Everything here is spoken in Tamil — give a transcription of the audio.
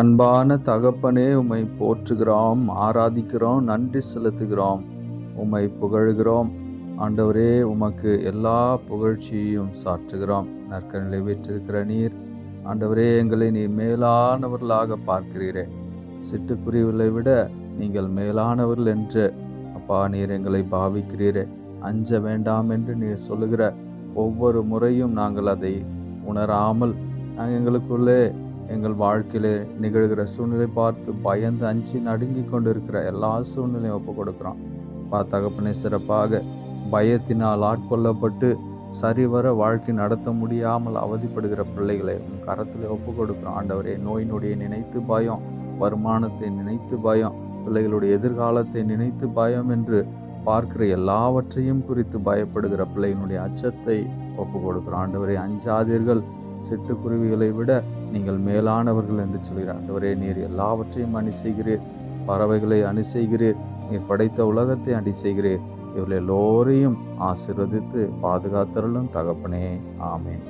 அன்பான தகப்பனே உம்மை போற்றுகிறோம் ஆராதிக்கிறோம் நன்றி செலுத்துகிறோம் உம்மை புகழுகிறோம். ஆண்டவரே உமக்கு எல்லா புகழ்ச்சியையும் சாற்றுகிறோம். நற்கனிலை வீற்றிருக்கிற நீர் ஆண்டவரே எங்களை நீர் மேலானவர்களாக பார்க்கிறீரே. சிட்டுக்குருவிகளை விட நீங்கள் மேலானவர்கள் என்று அப்பா நீர் எங்களை பாவிக்கிறீரே. அஞ்ச வேண்டாம் என்று நீர் சொல்லுகிற ஒவ்வொரு முறையும் நாங்கள் அதை உணராமல் நாங்கள் எங்களுக்குள்ளே எங்கள் வாழ்க்கையிலே நிகழ்கிற சூழ்நிலை பார்த்து பயந்து அஞ்சு நடுங்கி கொண்டு இருக்கிற எல்லா சூழ்நிலையும் ஒப்பு கொடுக்குறோம். பா தகப்பனை சிறப்பாக பயத்தினால் ஆட்கொள்ளப்பட்டு சரிவர வாழ்க்கை நடத்த முடியாமல் அவதிப்படுகிற பிள்ளைகளை உன் கரத்தில் ஒப்பு கொடுக்குறோம். ஆண்டவரே நோய் நொடியை நினைத்து பயம் வருமானத்தை நினைத்து பயம் பிள்ளைகளுடைய எதிர்காலத்தை நினைத்து பயம் என்று பார்க்கிற எல்லாவற்றையும் குறித்து பயப்படுகிற பிள்ளைகளுடைய அச்சத்தை ஒப்பு கொடுக்குறோம். ஆண்டவரே அஞ்சாதீர்கள். சிட்டுக்குருவிகளை விட நீங்கள் மேலானவர்கள் என்று சொல்கிறார். ஆண்டவரே நீர் எல்லாவற்றையும் அணி செய்கிறீர் பறவைகளை அணி செய்கிறீர் நீர் படைத்த உலகத்தை அணி செய்கிறீர் இவர்கள் எல்லோரையும் ஆசிர்வதித்து பாதுகாத்தருளும் தகப்பனே. ஆமேன்.